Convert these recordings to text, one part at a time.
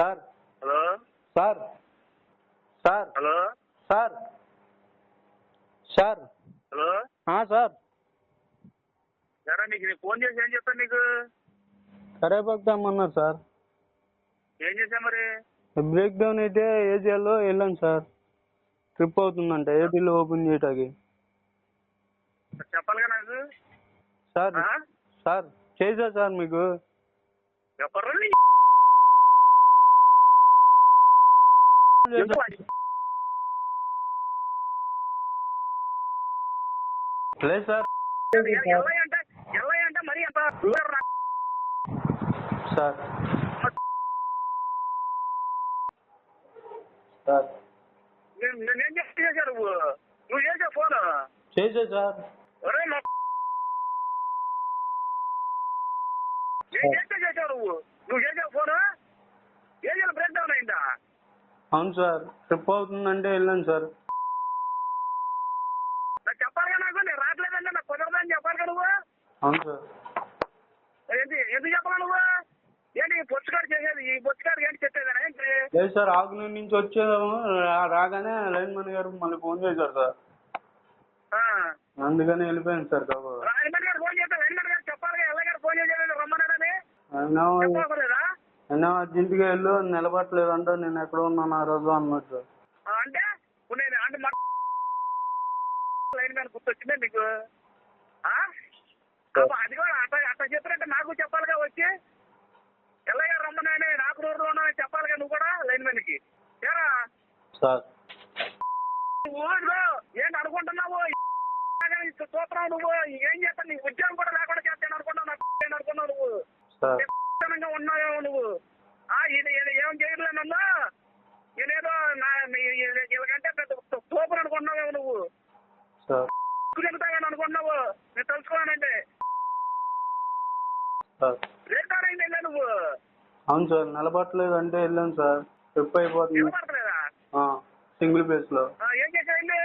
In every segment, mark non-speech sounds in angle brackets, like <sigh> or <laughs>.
Sir. Hello. Sir. Sir. Hello. Sir. Sir. Hello. Sir. సరే నీకు నేను ఫోన్ చేసి ఏం చెప్తాను నీకు? కరేపాకు తెమ్మన్నారు సార్. ఏం చేసా మరి? బ్రేక్ డౌన్ అయితే ఏజియాలో వెళ్ళాను సార్. ట్రిప్ అవుతుందంట ఏపీలో ఓపెన్ చేయటానికి. చెప్పాలిగా నాకు? సార్? సార్ చేసా సార్ మీకు. చెప్పరు నీ లేదు సార్ ఎల్లయ్య అంటే ఎల్లయ్య అంటే మరి అంత సార్ సార్ నేనేం చేసా నువ్వు నువ్వు చేసా ఫోన్ చేసా సార్ ఒరే నా నేను చేస్తే చేసావు నువ్వు నువ్వు చేసావు ఫోన్ ఏజీలో బ్రేక్ డౌన్ అయిందా అవును సార్. ట్రిప్ అవుతుందంటే వెళ్ళాను సార్. నాకు చెప్పాలిగా నాకు? నేను రావట్లేదంటే నాకు కుదరదని చెప్పాలిగా నువ్వు? అవును సార్. ఏంటి? ఎందుకు చెప్పాలి నువ్వు? ఏంటి ఈ పొచ్చుకాడు చేసేది? ఈ ఏంటి చెప్పేదా ఏంటి? లేదు సార్ ఆకునూరు నుంచి వచ్చేదాము. రా- రాగానే లైన్ మన్ గారు మళ్ళీ ఫోన్ చేశారు సార్. ఆ. అందుకని వెళ్ళిపోయాను సార్ కాబో రాజమండ్రి గారు ఫోన్ చేస్తే వెంకట గారు చెప్పాలిగా? ఎల్ల గారు ఫోన్ చేసేది రమ్మన్నాడని అయినా అయినా అర్జెంట్గా వెళ్ళు నిలబట్టలేదు అంటే నేను ఎక్కడ ఉన్నాను ఆ రోజు ఆ, అంటే ఇప్పుడు నేను అంటే మా లైన్ గుర్తొచ్చిందే మీకు? ఆ? అది కూడా అట్ట అట్ట నాకు చెప్పాలిగా వచ్చి? ఎల్లయ్య నాకు నూరులో ఉన్నానని చెప్పాలిగా నువ్వు కూడా లైన్ మ్యాన్కి ఏరా? సార్. నువ్వు ఇదిగో ఏంటి అనుకుంటున్నావు? చూస్తున్నావు నువ్వు? ఏం చేస్తావు? నీ ఉద్యోగం కూడా లేకుండా చేస్తాను అనుకున్నావు నాకు నేను అనుకున్నావు నువ్వు? సార్. నిదానంగా ఉన్నావేమో నువ్వు? ఆ ఈయన ఏం చేయట్లే నన్ను ఈయనేదో నా వీళ్ళకంటే పెద్ద తోపులు అనుకున్నావేమో నువ్వు? సార్. తిరుగుతావేమో అనుకున్నావు? నేను తెలుసుకోవాలంటే సార్. రేటారైంది వెళ్ళా నువ్వు? అవును సార్ నిలబట్టలేదు అంటే వెళ్ళాను సార్. ట్రిప్ అయిపోతుంది. సింగిల్ ప్లేస్లో ఆ, ఏం చేసా వెళ్ళి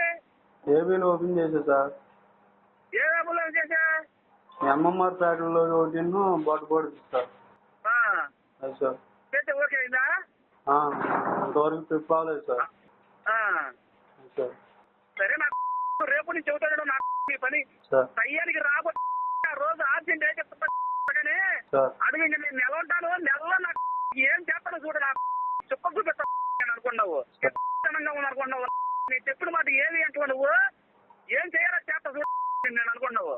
ఏబీలో ఓపెన్ చేశా సార్. ఏ ఏం చేసా ఎంఎంఆర్ ప్యాటర్న్లో ఒకటి బాట్ బోర్డు సార్. సార్ ఓకే అయిందా ఇంతవరకు ట్రిప్ ah. సరే నాకు <laughs> రేపు నుంచి చెబుతాడు నా <laughs> పని. టైయానికి రాబోతు <laughs> రోజు ఆర్జెంట్ అయితే అడిగి నేను నెల ఉంటాను నెలలో నాకు ఏం చేస్తాను చూడు నా చుక్క చూపిస్తాను అనుకున్నావు. అనుకున్నావు. నేను చెప్పిన మాట ఏది అంటున్నావు ఏం చేయాలో చేస్తా చూడు నేను అనుకున్నావు.